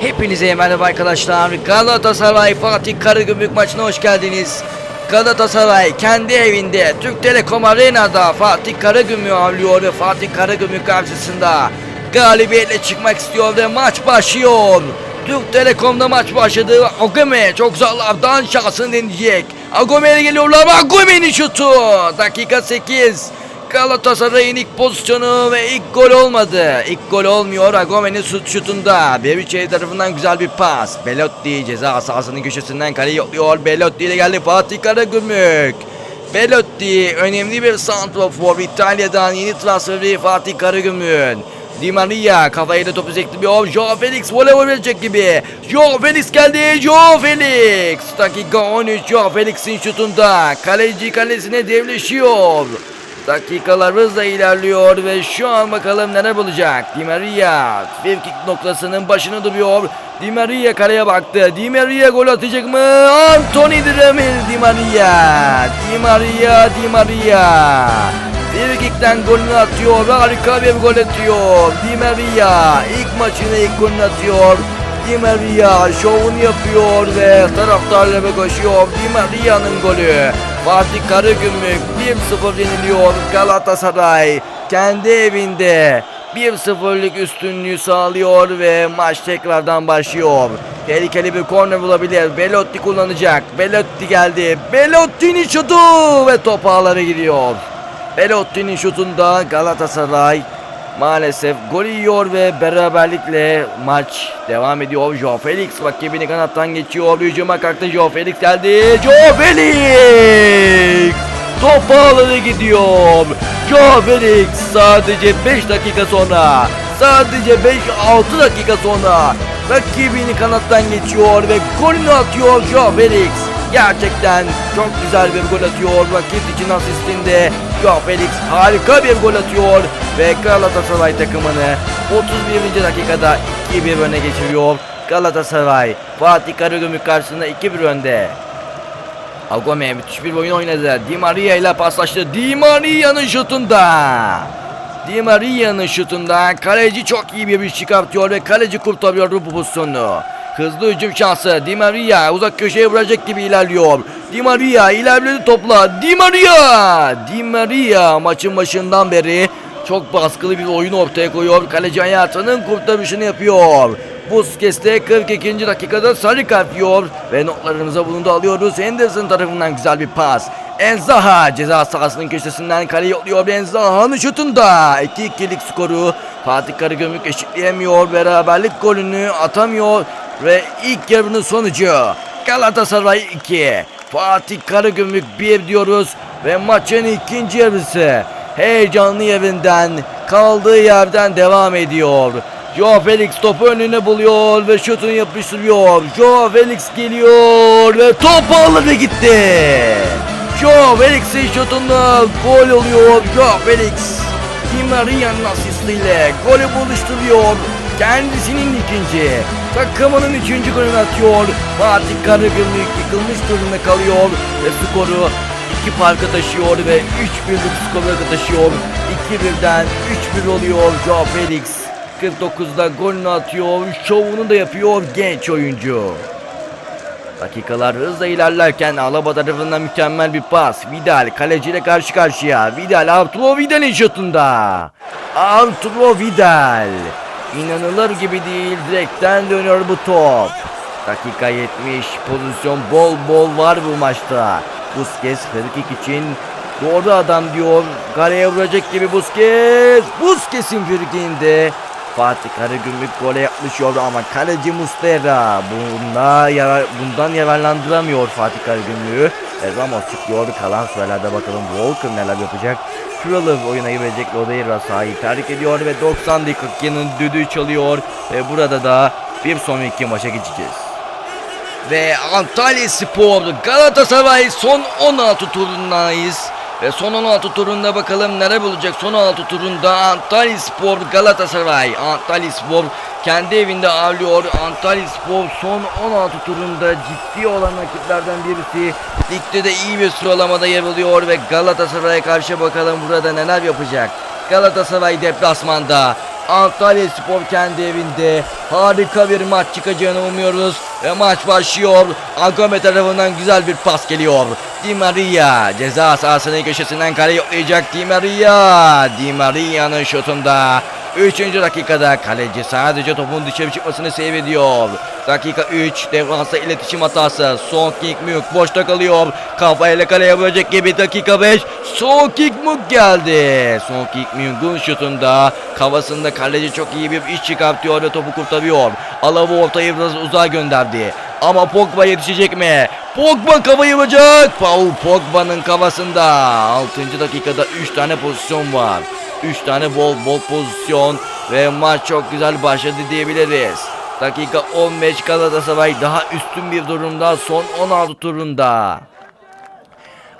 Hepinize merhaba arkadaşlar. Galatasaray Fatih Karagümrük maçına hoş geldiniz. Galatasaray kendi evinde Türk Telekom Arena'da Fatih Karagümrük'ü avlıyor Fatih Karagümrük karşısında galibiyetle çıkmak istiyor ve maç başlıyor. Türk Telekom'da maç başladı. Agome çok zorlardan şansını deneyecek. Agome'ye geliyorlar. Agome'nin şutu. Dakika 8. Galatasaray'ın ilk pozisyonu ve ilk gol olmadı. İlk gol olmuyor. Agome'nin şut şutunda. Bebiçey tarafından güzel bir pas. Belotti ceza sahasının köşesinden kaleyi yokluyor. Belotti ile geldi Fatih Karagümrük. Belotti önemli bir santrafor. İtalya'dan yeni transferi Fatih Karagümrük'ün. Di Maria kafayı da topu sekliyor. Joao Felix voley verecek gibi. Joao Felix geldi. Joao Felix. Dakika 13 Joao Felix'in şutunda. Kaleci kalesine devleşiyor. Dakikalar hızla ilerliyor ve şu an bakalım neler bulacak. Di Maria frikik noktasının başını duruyor. Di Maria kaleye baktı. Di Maria gol atacak mı? Anthony Dremel Di Maria. Di Maria, Di Maria. Frikikten golünü atıyor. Harika bir gol atıyor. Di Maria ilk maçına ilk golünü atıyor. Di Maria şovunu yapıyor ve taraftarlara koşuyor. Di Maria'nın golü. Fatih Karagümrük 1-0 yeniliyor Galatasaray. Kendi evinde 1-0'lık üstünlüğü sağlıyor ve maç tekrardan başlıyor. Tehlikeli bir korner bulabilir. Belotti kullanacak. Belotti geldi. Belotti'nin şutu ve top ağlara gidiyor. Belotti'nin şutunda Galatasaray maalesef gol yiyor ve beraberlikle maç devam ediyor. Joao Felix rakibini kanattan geçiyor. Hücuma kalktı. Joao Felix geldi. Joao Felix! Top ağlara gidiyor. Joao Felix sadece 5 dakika sonra sadece 5-6 dakika sonra rakibini kanattan geçiyor ve golünü atıyor Joao Felix. Gerçekten çok güzel bir gol atıyor. Rakip için asistinde Joao Felix harika bir gol atıyor ve Galatasaray takımını 31. dakikada 2-1 öne geçiriyor. Galatasaray Fatih Karagümrük karşısında 2-1 önde. Agome müthiş bir oyun oynadı. Di Maria ile paslaştı. Di Maria'nın şutunda. Di Maria'nın şutunda kaleci çok iyi bir iş çıkartıyor ve kaleci kurtarıyor bu pozisyonu. Hızlı hücum şansı. Di Maria uzak köşeye vuracak gibi ilerliyor. Di Maria ilerledi topla. Di Maria! Di Maria maçın başından beri çok baskılı bir oyun ortaya koyuyor. Kaleci hayatının kurtarışını yapıyor. Busquets de 42. dakikada sarı kart yiyor ve notlarımıza bunu da alıyoruz. Henderson tarafından güzel bir pas. Enzaha ceza sahasının köşesinden kaleyi yolluyor. Enzaha'nın şutunda 2-2'lik skoru Fatih Karagümrük eşitleyemiyor. Beraberlik golünü atamıyor ve ilk yarının sonucu Galatasaray 2 Fatih Karagümrük 1 diyoruz ve maçın ikinci yarısı heyecanlı yerinden kaldığı yerden devam ediyor. Joao Felix topu önüne buluyor ve şutunu yapıştırıyor. Joao Felix geliyor ve top ağları gitti. Joao Felix'in şutunda gol oluyor. Joao Felix Di Maria'nın asistiyle golü buluşturuyor. Kendisinin ikinci, takımının üçüncü golünü atıyor. Fatih Karagümrük yıkılmış durumda kalıyor ve skoru iki farka taşıyor ve 3-1'lik skora taşıyor. 2-1'den 3-1 oluyor Joao Felix. 49'da golünü atıyor, şovunu da yapıyor genç oyuncu. Dakikalar hızla ilerlerken Alaba tarafından mükemmel bir pas. Vidal kaleciyle karşı karşıya. Vidal Arturo Vidal'in şutunda. Arturo Vidal. İnanılır gibi değil. Direkten dönüyor bu top. Dakika 70. Pozisyon bol bol var bu maçta. Busquets frikik için doğru adam diyor. Kaleye vuracak gibi Busquets. Busquets'in frikiğinde Fatih Karagümrük gole yapmış yordu ama kaleci Mustera bunda yarar, bundan yararlandıramıyor Fatih Karagümrük'ü. E, Ramos çıkıyordu kalan sürelerde bakalım Walker neler yapacak. Kralı oyuna girecek Lodeira sahayı terk ediyor ve 90 dakikanın düdüğü çalıyor. Ve burada da bir sonraki maça geçeceğiz ve Antalya Spor Galatasaray son 16 turundayız. Ve son 16 turunda bakalım neler bulacak. Son 16 turunda Antalya Spor Galatasaray. Antalya Spor kendi evinde ağırlıyor. Antalya Spor son 16 turunda ciddi olan rakiplerden birisi. Ligde de iyi bir sıralamada yer alıyor ve Galatasaray'a karşı bakalım burada neler yapacak. Galatasaray deplasmanda Antalya Spor kendi evinde harika bir maç çıkacağını umuyoruz ve maç başlıyor. Agome tarafından güzel bir pas geliyor. Di Maria ceza sahasının köşesinden kale yoklayacak Di Maria. Di Maria'nın şutunda 3. dakikada kaleci sadece topun dışarı çıkmasını seyrediyor. Dakika 3 defansa iletişim hatası. Son kick Mük boşta kalıyor. Kafayla kaleye vuracak gibi dakika 5. Son kick Mük geldi. Son kick Mük'ün şutunda kafasında kaleci çok iyi bir iş çıkartıyor ve topu kurtarıyor. Alavı ortayı biraz uzağa gönderdi. Ama Pogba yetişecek mi? Pogba kafayı vuracak. Paul Pogba'nın kafasında. 6. dakikada 3 tane pozisyon var. 3 tane bol bol pozisyon ve maç çok güzel başladı diyebiliriz. Dakika 15 Galatasaray daha üstün bir durumda son 16 turunda.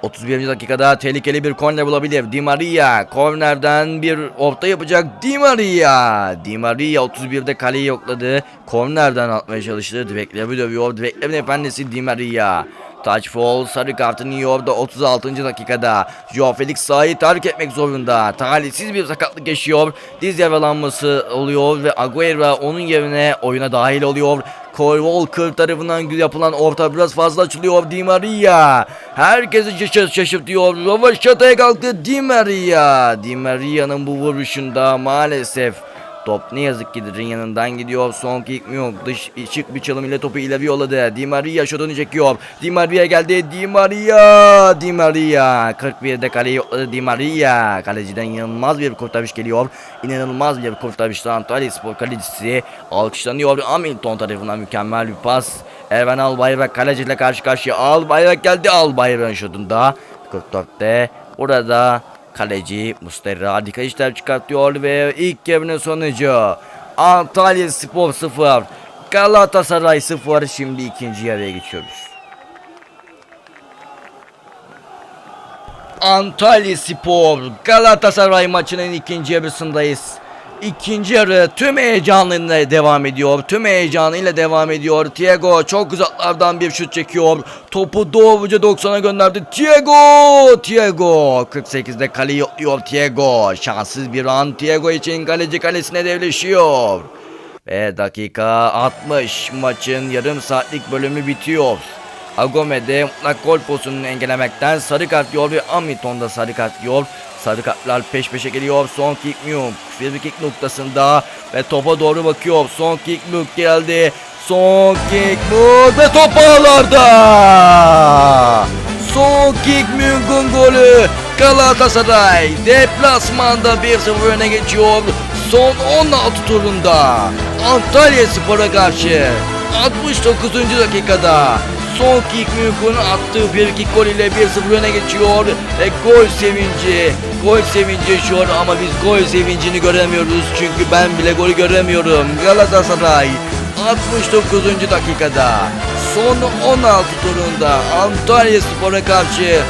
31. dakikada tehlikeli bir korner bulabilir. Di Maria kornerden bir orta yapacak. Di Maria. Di Maria 31'de kaleyi yokladı. Kornerden atmaya çalıştı. Direkleri dövüyor. Direklerin efendisi Di Maria. Foul sarı kartını yiyor da 36. dakikada. Joao Felix sahayı terk etmek zorunda. Talihsiz bir sakatlık yaşıyor. Diz yaralanması oluyor ve Agüero onun yerine oyuna dahil oluyor. Cole Walker tarafından yapılan orta biraz fazla açılıyor Di Maria. Herkesi şaşırt şaşırtıyor. Rövaşata'ya kalktı Di Maria. Di Maria'nın bu vuruşunda maalesef Top ne yazık ki dirin yanından gidiyor. Son kick mi yok. Dış şık bir çalım ile topu ileri yolladı. Di Maria şutunu çekiyor. Di Maria geldi. Di Maria. Di Maria. 41'de kaleyi yokladı Di Maria. Kaleciden inanılmaz bir kurtarış geliyor. İnanılmaz bir kurtarışla Antalya Spor kalecisi alkışlanıyor. Hamilton tarafından mükemmel bir pas. Erven Albayrak kaleciyle karşı karşıya. Albayrak geldi. Albayrak'ın şutunda. 44'te burada Kaleci Muslera harika işler çıkartıyor ve ilk yarının sonucu Antalya Spor 0 Galatasaray 0 şimdi ikinci yarıya geçiyoruz. Antalya Spor Galatasaray maçının ikinci yarısındayız. İkinci yarı tüm heyecanıyla devam ediyor. Tüm heyecanıyla devam ediyor. Thiago çok uzaklardan bir şut çekiyor. Topu doğruca 90'a gönderdi. Thiago! Thiago! 48'de kaleyi yokluyor Thiago. Şanssız bir an Thiago için kaleci kalesine devleşiyor. Ve dakika 60 maçın yarım saatlik bölümü bitiyor. Agome'de mutlak gol pozisyonunu engellemekten sarı kart yiyor ve Hamilton da sarı kart yiyor. Sarı kartlar peş peşe geliyor. Son kick Muk. Free kick noktasında ve topa doğru bakıyor. Son kick Muk geldi. Son kick Muk ve top ağlarda. Son kick Muk'un golü. Galatasaray deplasmanda 1-0 öne geçiyor. Son 16 turunda Antalya Spor'a karşı 69. dakikada son kick Mük'ün attığı bir kick gol ile 1-0 öne geçiyor ve gol sevinci gol sevinci yaşıyor ama biz gol sevincini göremiyoruz çünkü ben bile golü göremiyorum Galatasaray 69. dakikada son 16 turunda Antalya Spor'a karşı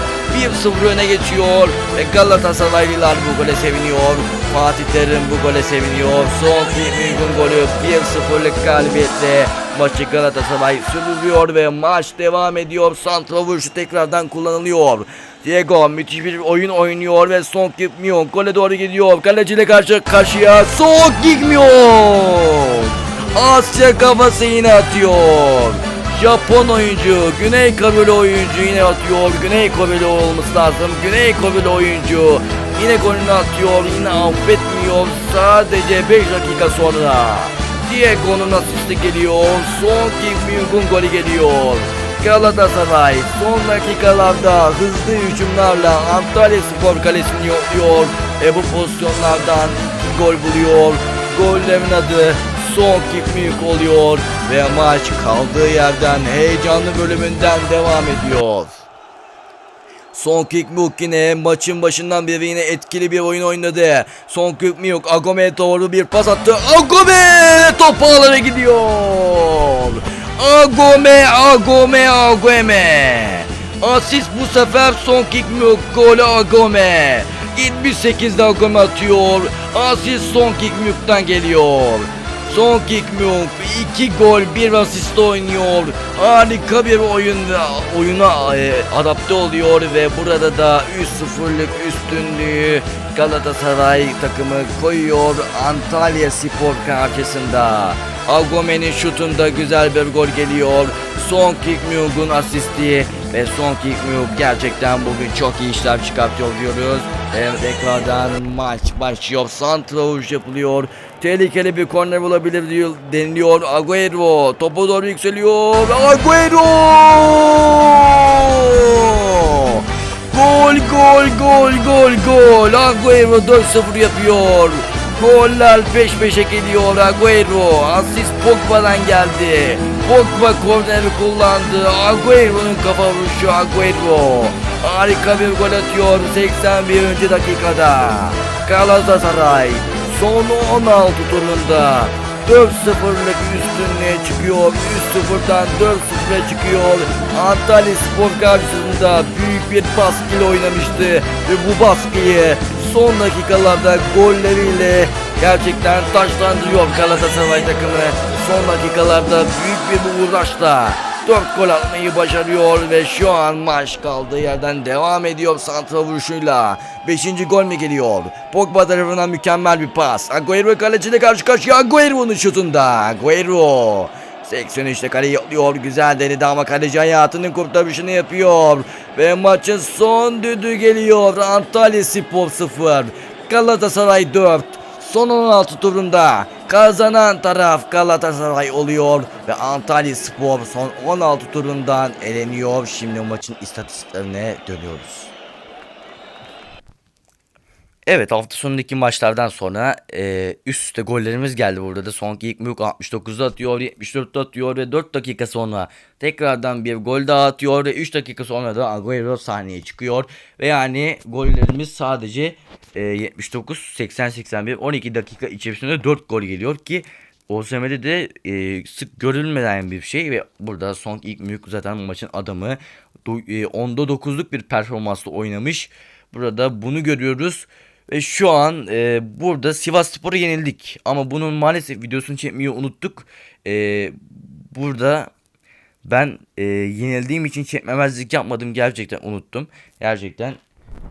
1-0 öne geçiyor ve Galatasaraylılar bu gole seviniyor. Fatih Terim bu gole seviniyor. Son Mük'ün golü 1-0'lık galibiyetle maçı Galatasaray sürdürüyor ve maç devam ediyor. Santra vuruşu tekrardan kullanılıyor. Diego müthiş bir oyun oynuyor ve son gitmiyor. Gole doğru gidiyor. Kaleciyle karşı karşıya. Son gitmiyor. Asya kafası yine atıyor. Japon oyuncu, Güney Koreli oyuncu yine atıyor. Güney Koreli olması lazım. Güney Koreli oyuncu yine golünü atıyor. Yine affetmiyor. Sadece 5 dakika sonra Diego'nun asisti geliyor. Son Ming'un golü geliyor. Galatasaray son dakikalarda hızlı hücumlarla Antalya Spor kalesini yokluyor. E bu pozisyonlardan gol buluyor. Gollerin adı son kick oluyor ve maç kaldığı yerden heyecanlı bölümünden devam ediyor. Son kick Muk yine maçın başından beri yine etkili bir oyun oynadı. Son kick Muk Agome doğru bir pas attı. Agome top ağlara gidiyor. Agome Agome Agome. Asist bu sefer son kick Muk golü Agome. 78'de Agome atıyor. Asist son kick Muk'tan geliyor. Son Kikmyuk 2 gol 1 asist oynuyor. Harika bir oyun ve oyuna e, adapte oluyor ve burada da 3-0'lık üstünlüğü Galatasaray takımı koyuyor Antalya Spor karşısında. Agome'nin şutunda güzel bir gol geliyor. Son Kikmyuk'un asisti ve Son Kikmyuk gerçekten bugün çok iyi işler çıkartıyor diyoruz. Evet, tekrardan maç başlıyor. Santravuş yapılıyor. Tehlikeli bir korner olabilir diyor, deniliyor. Agüero topu doğru yükseliyor. Agüero! Gol gol gol gol gol. Agüero 4-0 yapıyor. Goller peş peşe geliyor Agüero. Asist Pogba'dan geldi. Pogba korneri kullandı. Agüero'nun kafa vuruşu Agüero. Harika bir gol atıyor 81. dakikada. Galatasaray son 16 turunda 4-0'lık üstünlüğe çıkıyor. 3-0'dan 4-0'a çıkıyor. Antalya Spor karşısında büyük bir baskıyla oynamıştı. Ve bu baskıyı son dakikalarda golleriyle gerçekten taşlandırıyor Galatasaray takımı. Son dakikalarda büyük bir uğraşla 4 gol atmayı başarıyor ve şu an maç kaldığı yerden devam ediyor santra vuruşuyla. 5. gol mü geliyor? Pogba tarafından mükemmel bir pas. Agüero kaleciyle karşı karşıya Agüero'nun şutunda. Agüero 83'te kaleyi yolluyor. Güzel denedi ama kaleci hayatının kurtarışını yapıyor. Ve maçın son düdüğü geliyor. Antalya Spor 0. Galatasaray 4. Son 16 turunda kazanan taraf Galatasaray oluyor ve Antalya Spor son 16 turundan eleniyor. Şimdi maçın istatistiklerine dönüyoruz. Evet hafta sonundaki maçlardan sonra e, üst üste gollerimiz geldi burada da. Son ilk mülk 69'da atıyor, 74'te atıyor ve 4 dakika sonra tekrardan bir gol daha atıyor ve 3 dakika sonra da Agüero sahneye çıkıyor. Ve yani gollerimiz sadece e, 79, 80, 81, 12 dakika içerisinde 4 gol geliyor ki OSM'de de e, sık görülmeyen bir şey ve burada son ilk mülk zaten maçın adamı. Do- e, onda 9'luk bir performansla oynamış. Burada bunu görüyoruz. Ve şu an e, burada Sivas Spor'a yenildik. Ama bunun maalesef videosunu çekmeyi unuttuk. E, burada ben e, yenildiğim için çekmemezlik yapmadım. Gerçekten unuttum. Gerçekten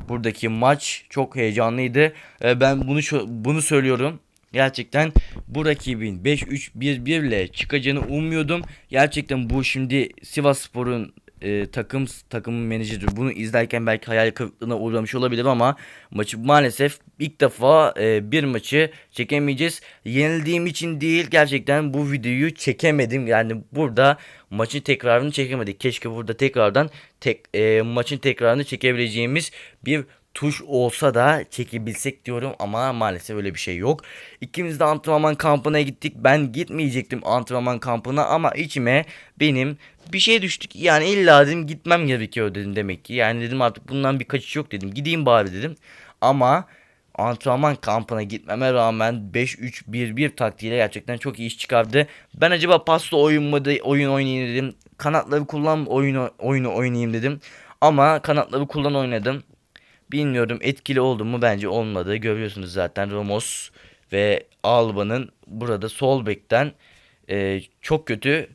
buradaki maç çok heyecanlıydı. E, ben bunu bunu söylüyorum. Gerçekten bu rakibin 5-3-1-1 ile çıkacağını ummuyordum. Gerçekten bu şimdi Sivas Spor'un e, takım takımın menajeri bunu izlerken belki hayal kırıklığına uğramış olabilir ama maçı maalesef ilk defa e, bir maçı çekemeyeceğiz. Yenildiğim için değil gerçekten bu videoyu çekemedim. Yani burada maçın tekrarını çekemedik. Keşke burada tekrardan tek e, maçın tekrarını çekebileceğimiz bir tuş olsa da çekebilsek diyorum ama maalesef öyle bir şey yok. İkimiz de antrenman kampına gittik. Ben gitmeyecektim antrenman kampına ama içime benim bir şey düştük. Yani illa dedim gitmem gerekiyor dedim demek ki. Yani dedim artık bundan bir kaçış yok dedim. Gideyim bari dedim. Ama antrenman kampına gitmeme rağmen 5-3-1-1 taktiğiyle gerçekten çok iyi iş çıkardı. Ben acaba paslı oyun mu oyun oynayayım dedim. Kanatları kullan oyunu oyunu oynayayım dedim. Ama kanatları kullan oynadım. Bilmiyorum etkili oldu mu bence olmadı. Görüyorsunuz zaten Ramos ve Alba'nın burada sol bekten e, çok kötü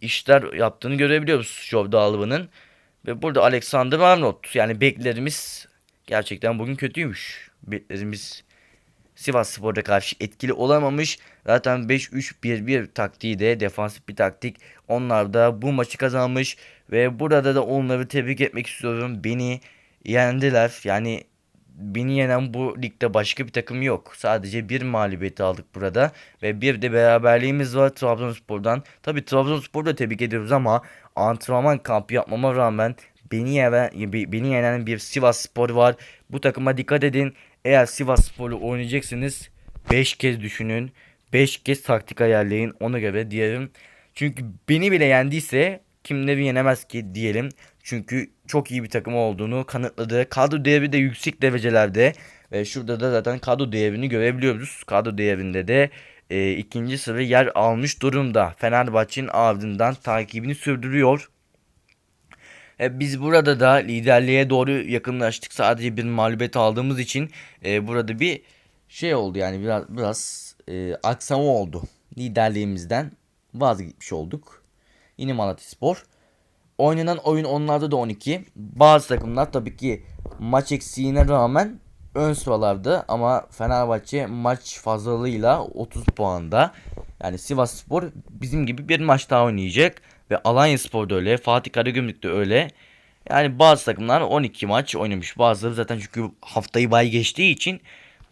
işler yaptığını görebiliyoruz Şovda Alba'nın. Ve burada Alexander Arnold yani beklerimiz gerçekten bugün kötüymüş. Beklerimiz Sivas Spor'da karşı etkili olamamış. Zaten 5-3-1-1 taktiği de defansif bir taktik. Onlar da bu maçı kazanmış ve burada da onları tebrik etmek istiyorum. Beni yendiler. Yani beni yenen bu ligde başka bir takım yok. Sadece bir mağlubiyeti aldık burada ve bir de beraberliğimiz var Trabzonspor'dan. Tabi Trabzonspor'u da tebrik ediyoruz ama antrenman kampı yapmama rağmen beni yenen, beni yenen bir Sivas Spor var. Bu takıma dikkat edin. Eğer Sivas Spor'u oynayacaksınız 5 kez düşünün. 5 kez taktik ayarlayın. Ona göre diyelim. Çünkü beni bile yendiyse kimleri yenemez ki diyelim. Çünkü çok iyi bir takım olduğunu kanıtladı. Kadro değeri de yüksek derecelerde. Ve şurada da zaten kadro değerini görebiliyoruz. Kadro değerinde de e, ikinci sıra yer almış durumda. Fenerbahçe'nin ardından takibini sürdürüyor. E, biz burada da liderliğe doğru yakınlaştık. Sadece bir mağlubiyet aldığımız için e, burada bir şey oldu yani biraz biraz e, aksama oldu liderliğimizden vazgeçmiş olduk. Yine Malatya Spor. Oynanan oyun onlarda da 12. Bazı takımlar tabii ki maç eksiğine rağmen ön sıralarda ama Fenerbahçe maç fazlalığıyla 30 puanda. Yani Sivas Spor bizim gibi bir maç daha oynayacak. Ve Alanya Spor da öyle. Fatih Karagümrük de öyle. Yani bazı takımlar 12 maç oynamış. Bazıları zaten çünkü haftayı bay geçtiği için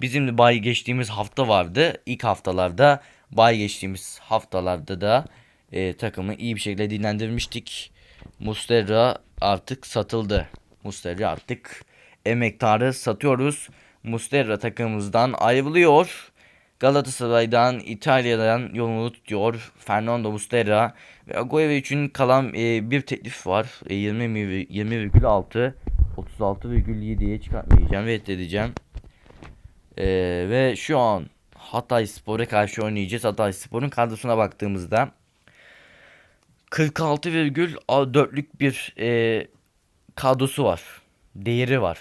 bizim de bay geçtiğimiz hafta vardı. İlk haftalarda bay geçtiğimiz haftalarda da e, takımı iyi bir şekilde dinlendirmiştik. Mustera artık satıldı. Mustera artık emektarı satıyoruz. Mustera takımımızdan ayrılıyor. Galatasaray'dan, İtalya'dan yolunu tutuyor. Fernando Mustera ve Agüero için kalan e, bir teklif var. E, 20 mi- 20,6 36,7'ye çıkartmayacağım ve reddedeceğim. E, ve şu an Hatay Spor'a karşı oynayacağız. Hatay Spor'un kadrosuna baktığımızda 46,4'lük bir e, kadrosu var. Değeri var.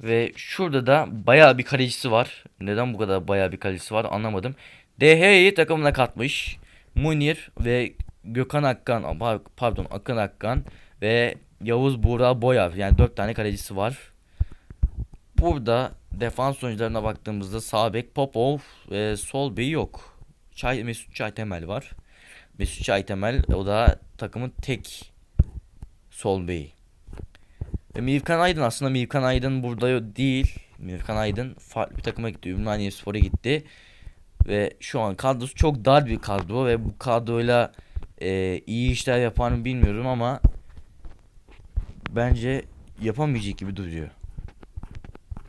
Ve şurada da bayağı bir kalecisi var. Neden bu kadar bayağı bir kalecisi var anlamadım. DH'yi takımına katmış. Munir ve Gökhan Akkan, pardon Akın Akkan ve Yavuz Buğra Boyav. Yani 4 tane kalecisi var. Burada defans oyuncularına baktığımızda sağ bek Popov ve sol bek yok. Çay, Mesut Çaytemel var. Mesut Çaytemel o da takımın tek sol beyi. Ve Mirkan Aydın aslında Mirkan Aydın burada değil. Mirkan Aydın farklı bir takıma gitti. Ümraniye Spor'a gitti. Ve şu an kadrosu çok dar bir kadro ve bu kadroyla e, iyi işler yapar mı bilmiyorum ama bence yapamayacak gibi duruyor.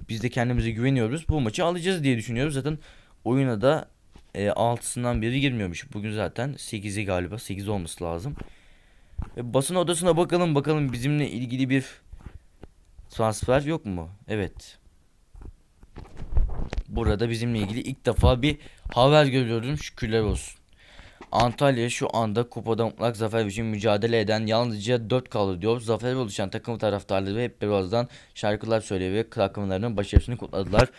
Biz de kendimize güveniyoruz. Bu maçı alacağız diye düşünüyoruz. Zaten oyuna da e, 6'sından biri girmiyormuş. Bugün zaten 8'i galiba 8 olması lazım. Ve basın odasına bakalım bakalım bizimle ilgili bir transfer yok mu? Evet. Burada bizimle ilgili ilk defa bir haber görüyorum şükürler olsun. Antalya şu anda kupada mutlak zafer için mücadele eden yalnızca 4 kaldı diyor. Zafer oluşan takım taraftarları hep birazdan şarkılar söyleyerek takımlarının başarısını kutladılar.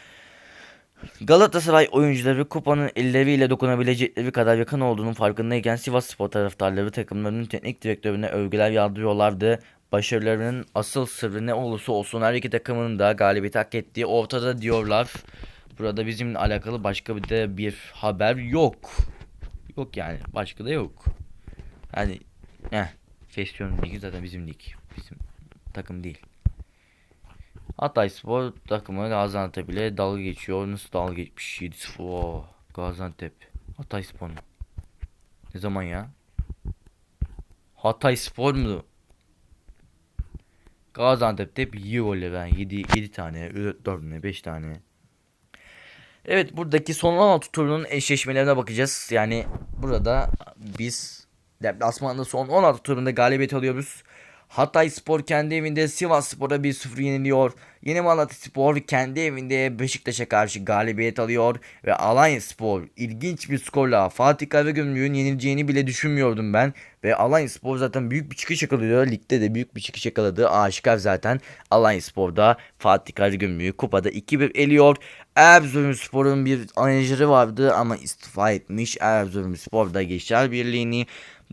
Galatasaray oyuncuları kupanın elleriyle dokunabilecekleri kadar yakın olduğunun farkındayken Sivas Spor taraftarları takımlarının teknik direktörüne övgüler yağdırıyorlardı. Başarılarının asıl sırrı ne olursa olsun her iki takımın da galibiyet hak ettiği ortada diyorlar. Burada bizimle alakalı başka bir de bir haber yok. Yok yani başka da yok. Yani eh Festion Ligi zaten bizim lig. Bizim takım değil. Hatay Spor takımı Gaziantep ile dalga geçiyor. Nasıl dalga geçmiş? 7-0. Oo, Gaziantep. Hatay Spor mu? Ne zaman ya? Hatay Spor mu? Gaziantep'te bir iyi golle ben. 7, 7 tane, 4 tane, 5 tane. Evet buradaki son 16 turunun eşleşmelerine bakacağız. Yani burada biz deplasmanda son 16 turunda galibiyet alıyoruz. Hatay Spor kendi evinde Sivas Spor'a 1-0 yeniliyor. Yeni Malatya Spor kendi evinde Beşiktaş'a karşı galibiyet alıyor. Ve Alanya Spor ilginç bir skorla Fatih Karagümrük'ün yenileceğini bile düşünmüyordum ben. Ve Alanya Spor zaten büyük bir çıkış yakalıyor. Ligde de büyük bir çıkış yakaladığı aşikar zaten. Alanya Spor'da Fatih Karagümrük'ü kupada 2-1 eliyor. Erzurumspor'un bir menajeri vardı ama istifa etmiş. Erzurumspor Gençler Birliği'ni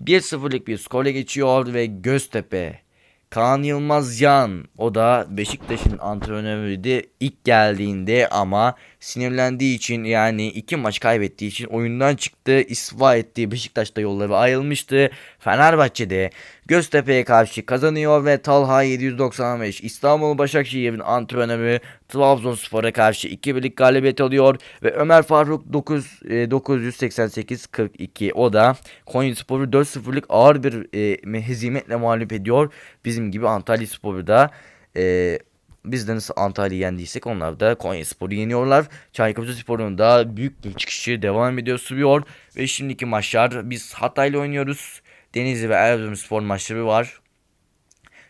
1-0'lık bir skorla geçiyor ve Göztepe Kaan Yılmaz Yan o da Beşiktaş'ın antrenörüydü ilk geldiğinde ama sinirlendiği için yani iki maç kaybettiği için oyundan çıktı istifa etti Beşiktaş'ta yolları ayrılmıştı Fenerbahçe'de Göztepe'ye karşı kazanıyor ve Talha 795 İstanbul Başakşehir'in antrenörü Trabzonspor'a karşı 2-1'lik galibiyet alıyor ve Ömer Faruk 9 e, 988 42 o da Konyaspor'u 4-0'lık ağır bir e, hezimetle mağlup ediyor. Bizim gibi Antalya Spor'u da e, biz de nasıl Antalya'yı yendiysek onlar da Konya Spor'u yeniyorlar. Çaykur Spor'un da büyük bir çıkışı devam ediyor sürüyor. Ve şimdiki maçlar biz Hatay'la oynuyoruz. Denizli ve Erzurumspor maçları var.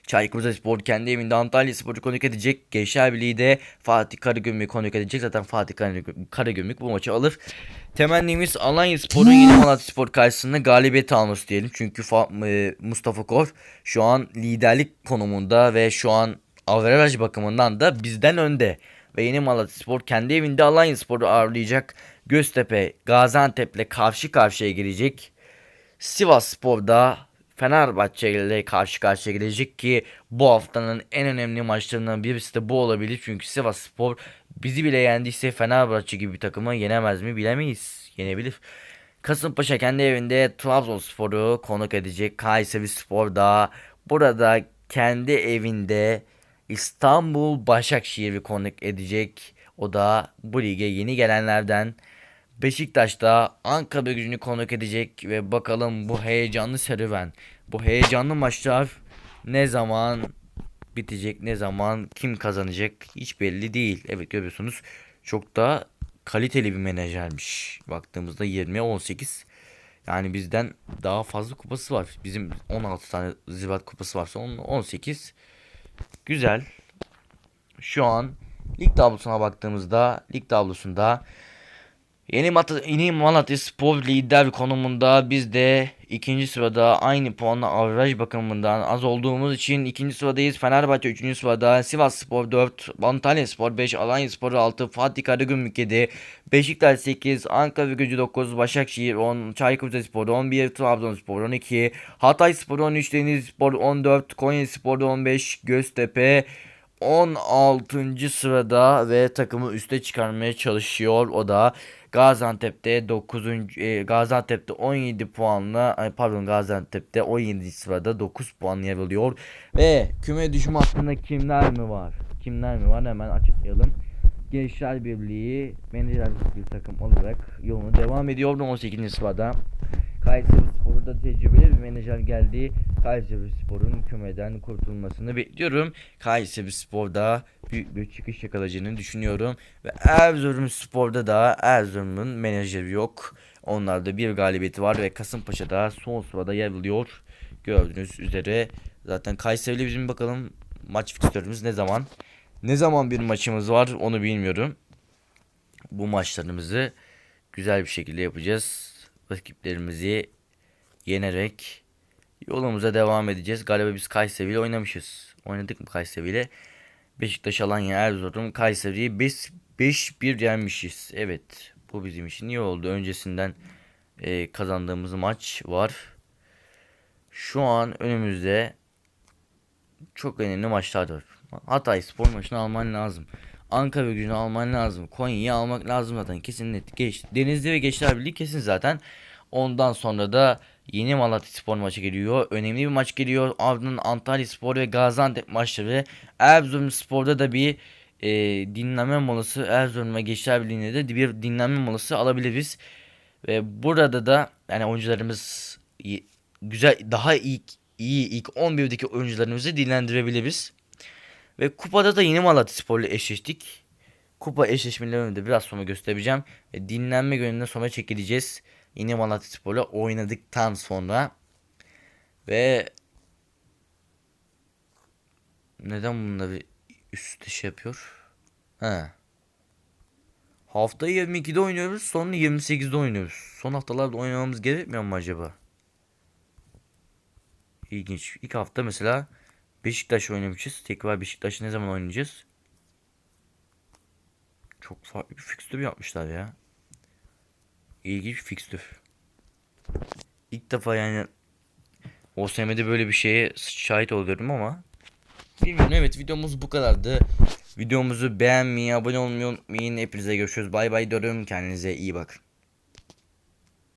Çaykur Spor kendi evinde Antalya Spor'u konuk edecek. Gençler Birliği de Fatih Karagümrük'ü konuk edecek. Zaten Fatih Karagümrük, bu maçı alır. Temennimiz Alanya Spor'un yeni Malatya Spor karşısında galibiyet alması diyelim. Çünkü e, Mustafa Kor şu an liderlik konumunda ve şu an averaj bakımından da bizden önde. Ve yeni Malatya Spor kendi evinde Alanya Spor'u ağırlayacak. Göztepe Gaziantep'le karşı karşıya gelecek. Sivas Spor'da Fenerbahçe ile karşı karşıya gelecek ki bu haftanın en önemli maçlarından birisi de bu olabilir. Çünkü Sivas Spor bizi bile yendiyse Fenerbahçe gibi bir takımı yenemez mi bilemeyiz. Yenebilir. Kasımpaşa kendi evinde Trabzonspor'u konuk edecek. Kayseri Spor da burada kendi evinde İstanbul Başakşehir'i konuk edecek. O da bu lige yeni gelenlerden. Beşiktaş'ta Ankara gücünü konuk edecek ve bakalım bu heyecanlı serüven, bu heyecanlı maçlar ne zaman bitecek, ne zaman kim kazanacak hiç belli değil. Evet görüyorsunuz çok da kaliteli bir menajermiş. Baktığımızda 20 18 yani bizden daha fazla kupası var. Bizim 16 tane Ziraat kupası varsa onun 18 güzel. Şu an lig tablosuna baktığımızda lig tablosunda Yeni, Mat Yeni Malatya Spor lider konumunda biz de ikinci sırada aynı puanla averaj bakımından az olduğumuz için ikinci sıradayız. Fenerbahçe üçüncü sırada, Sivas Spor 4, Antalya Spor 5, Alanya Spor 6, Fatih Karagümrük 7, Beşiktaş 8, Ankara Gücü 9, Başakşehir 10, Çaykur Rizespor 11, Trabzonspor 12, Hatay Spor 13, Denizlispor 14, Konya Spor 15, Göztepe 16. sırada ve takımı üste çıkarmaya çalışıyor. O da Gaziantep'te 9. E, Gaziantep'te 17 puanla pardon Gaziantep'te 17. sırada 9 puan yer alıyor. Ve küme düşme hattında kimler mi var? Kimler mi var? Hemen açıklayalım. Gençler Birliği menajer bir takım olarak yoluna devam ediyor 18. sırada. Kayseri Spor'da tecrübeli bir menajer geldi. Kayseri Spor'un kümeden kurtulmasını bekliyorum. Kayseri Spor'da büyük bir çıkış yakalayacağını düşünüyorum. Ve Erzurum Spor'da da Erzurum'un menajeri yok. Onlarda bir galibiyeti var ve Kasımpaşa'da son sırada yer alıyor. Gördüğünüz üzere zaten Kayseri'yle bizim bakalım maç fikstürümüz ne zaman? Ne zaman bir maçımız var onu bilmiyorum. Bu maçlarımızı güzel bir şekilde yapacağız. Rakiplerimizi yenerek yolumuza devam edeceğiz. Galiba biz Kayseri ile oynamışız. Oynadık mı Kayseri ile? Beşiktaş, Alanya, Erzurum, Kayseri'yi 5-1 yenmişiz. Evet bu bizim için iyi oldu. Öncesinden e, kazandığımız maç var. Şu an önümüzde çok önemli maçlar var. Hatay spor maçını alman lazım. Ankara gücünü alman lazım. Konya'yı almak lazım zaten kesin net. Geç. Denizli ve Gençler Birliği kesin zaten. Ondan sonra da yeni Malatya Spor maçı geliyor. Önemli bir maç geliyor. Ardından Antalya Spor ve Gaziantep maçları. Erzurum Spor'da da bir e, dinlenme molası. Erzurum ve Gençler de bir dinlenme molası alabiliriz. Ve burada da yani oyuncularımız güzel daha iyi iyi ilk 11'deki oyuncularımızı dinlendirebiliriz. Ve kupada da yeni Malatya Spor'la eşleştik. Kupa eşleşmelerini de biraz sonra göstereceğim. Ve dinlenme gününden sonra çekileceğiz. Yeni Malatya Spor'la oynadıktan sonra. Ve neden bunları üst üste şey yapıyor? He. Haftayı 22'de oynuyoruz, sonra 28'de oynuyoruz. Son haftalarda oynamamız gerekmiyor mu acaba? İlginç. İlk hafta mesela Beşiktaş oynamışız. Tekrar Beşiktaş ne zaman oynayacağız? Çok farklı bir fikstür yapmışlar ya. İlginç fikstür. İlk defa yani OSM'de böyle bir şeye şahit oluyorum ama Bilmiyorum evet videomuz bu kadardı. Videomuzu beğenmeyi, abone olmayı unutmayın. Hepinize görüşürüz. Bay bay diyorum. Kendinize iyi bakın.